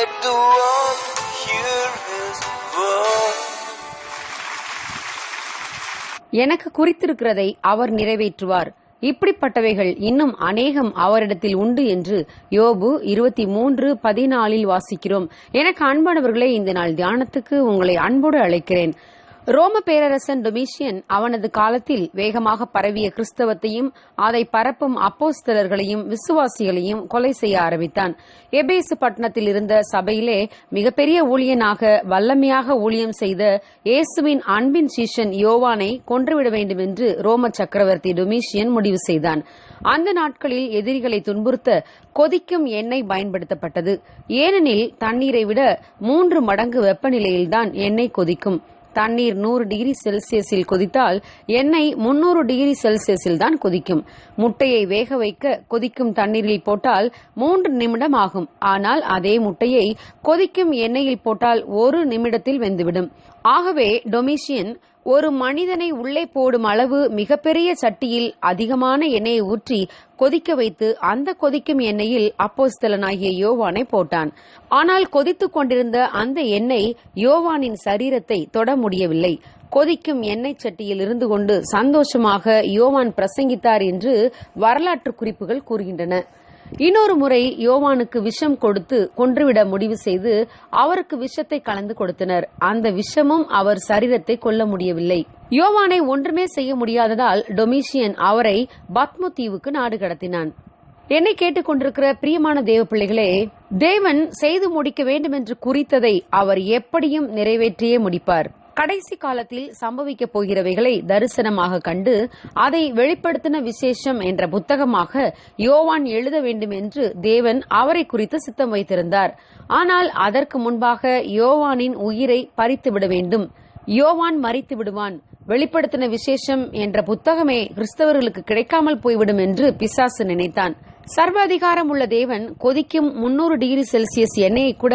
Let the world hear his word. எனக்கு குறித்திருக்கிறதை அவர் நிறைவேற்றுவார். இப்படிப்பட்டவைகள் இன்னும் அநேகம் அவரிடத்தில் உண்டு என்று யோபு இருபத்தி மூன்று பதினாலில் வாசிக்கிறோம். எனக்கு அன்பானவர்களே இந்த நாள் தியானத்துக்கு உங்களை அன்போடு அழைக்கிறேன். ரோம பேரரசன் டொமிஷியன் அவனது காலத்தில் வேகமாக பரவிய கிறிஸ்தவத்தையும் அதை பரப்பும் அப்போஸ்தலர்களையும் விசுவாசிகளையும் கொலை செய்ய ஆரம்பித்தான். எபேசு பட்டணத்தில் இருந்த சபையிலே மிகப்பெரிய ஊழியனாக வல்லமையாக ஊழியம் செய்த இயேசுவின் அன்பின் சீஷன் யோவானை கொன்றுவிட வேண்டும் என்று ரோம சக்கரவர்த்தி டொமிஷியன் முடிவு செய்தான். அந்த நாட்களில் எதிரிகளை துன்புறுத்த கொதிக்கும் எண்ணெய் பயன்படுத்தப்பட்டது. ஏனெனில் தண்ணீரை விட மூன்று மடங்கு வெப்பநிலையில்தான் எண்ணெய் கொதிக்கும். தண்ணீர் நூறு டிகிரி செல்சியஸில் கொதித்தால் எண்ணெய் முன்னூறு டிகிரி செல்சியஸில் தான் கொதிக்கும். முட்டையை வேக வைக்க கொதிக்கும் தண்ணீரில் போட்டால் மூன்று நிமிடம் ஆகும். ஆனால் அதே முட்டையை கொதிக்கும் எண்ணெயில் போட்டால் ஒரு நிமிடத்தில் வெந்துவிடும். ஆகவே டொமிஷியன் ஒரு மனிதனை உள்ளே போடும் அளவு மிகப்பெரிய சட்டியில் அதிகமான எண்ணெயை ஊற்றி கொதிக்க வைத்து அந்த கொதிக்கும் எண்ணெயில் அப்போஸ்தலனாகிய யோவானை போட்டான். ஆனால் கொதித்துக் கொண்டிருந்த அந்த எண்ணெய் யோவானின் சரீரத்தை தொட முடியவில்லை. கொதிக்கும் எண்ணெய் சட்டியில் இருந்து கொண்டு சந்தோஷமாக யோவான் பிரசங்கித்தார் என்று வரலாற்று குறிப்புகள் கூறுகின்றன. இன்னொரு முறை யோவானுக்கு விஷம் கொடுத்து கொன்றுவிட முடிவு செய்து அவருக்கு விஷத்தை கலந்து கொடுத்தனர். அந்த விஷமும் அவர் சரீரத்தை கொல்ல முடியவில்லை. யோவானை ஒன்றுமே செய்ய முடியாததால் டொமிஷியன் அவரை பத்மு தீவுக்கு நாடு கடத்தினான். என்னை கேட்டுக்கொண்டிருக்கிற பிரியமான தேவ பிள்ளைகளே தேவன் செய்து முடிக்க வேண்டும் என்று குறித்ததை அவர் எப்படியும் நிறைவேற்றியே முடிப்பார். கடைசி காலத்தில் சம்பவிக்க போகிறவைகளை தரிசனமாக கண்டு அதை வெளிப்படுத்தின விசேஷம் என்ற புத்தகமாக யோவான் எழுத வேண்டும் என்று தேவன் அவரை குறித்து சித்தம் வைத்திருந்தார். ஆனால் அதற்கு முன்பாக யோவானின் உயிரை பறித்துவிட வேண்டும். யோவான் மறித்து விடுவான். வெளிப்படுத்தின விசேஷம் என்ற புத்தகமே கிறிஸ்தவர்களுக்கு கிடைக்காமல் போய்விடும் என்று பிசாசு நினைத்தான். சர்வ அதிகாரம் உள்ள தேவன் கொதிக்கும் முன்னூறு டிகிரி செல்சியஸ் எண்ணெயை கூட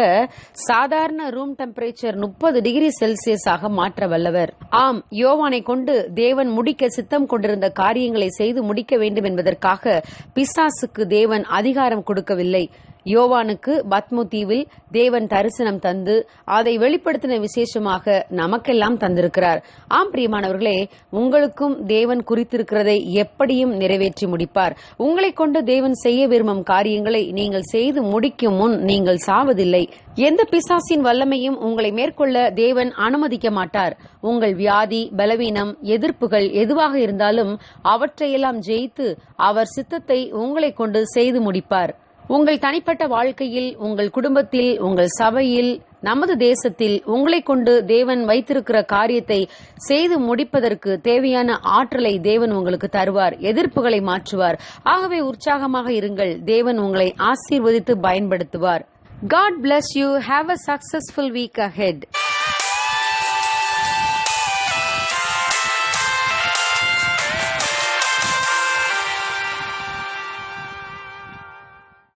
சாதாரண ரூம் டெம்பரேச்சர் முப்பது டிகிரி செல்சியஸ் ஆக மாற்ற வல்லவர். ஆம் யோவானை கொண்டு தேவன் முடிக்க சித்தம் கொண்டிருந்த காரியங்களை செய்து முடிக்க வேண்டும் என்பதற்காக பிசாசுக்கு தேவன் அதிகாரம் கொடுக்கவில்லை. யோவானுக்கு பத்மு தீவில் தேவன் தரிசனம் தந்து அதை வெளிப்படுத்தின விசேஷமாக நமக்கெல்லாம் தந்திருக்கிறார். ஆம் பிரியமானவர்களே உங்களுக்கும் தேவன் குறித்திருக்கிறதை எப்படியும் நிறைவேற்றி முடிப்பார். உங்களை கொண்டு தேவன் செய்ய விரும்பும் காரியங்களை நீங்கள் செய்து முடிக்கும் முன் நீங்கள் சாவதில்லை. எந்த பிசாசின் வல்லமையும் உங்களை மேற்கொள்ள தேவன் அனுமதிக்க மாட்டார். உங்கள் வியாதி பலவீனம் எதிர்ப்புகள் எதுவாக இருந்தாலும் அவற்றையெல்லாம் ஜெயித்து அவர் சித்தத்தை உங்களை கொண்டு செய்து முடிப்பார். உங்கள் தனிப்பட்ட வாழ்க்கையில் உங்கள் குடும்பத்தில் உங்கள் சபையில் நமது தேசத்தில் உங்களை கொண்டு தேவன் வைத்திருக்கிற காரியத்தை செய்து முடிப்பதற்கு தேவையான ஆற்றலை தேவன் உங்களுக்கு தருவார் எதிர்ப்புகளை மாற்றுவார். ஆகவே உற்சாகமாக இருங்கள் தேவன் உங்களை ஆசீர்வதித்து பயன்படுத்துவார். God bless you have a successful week ahead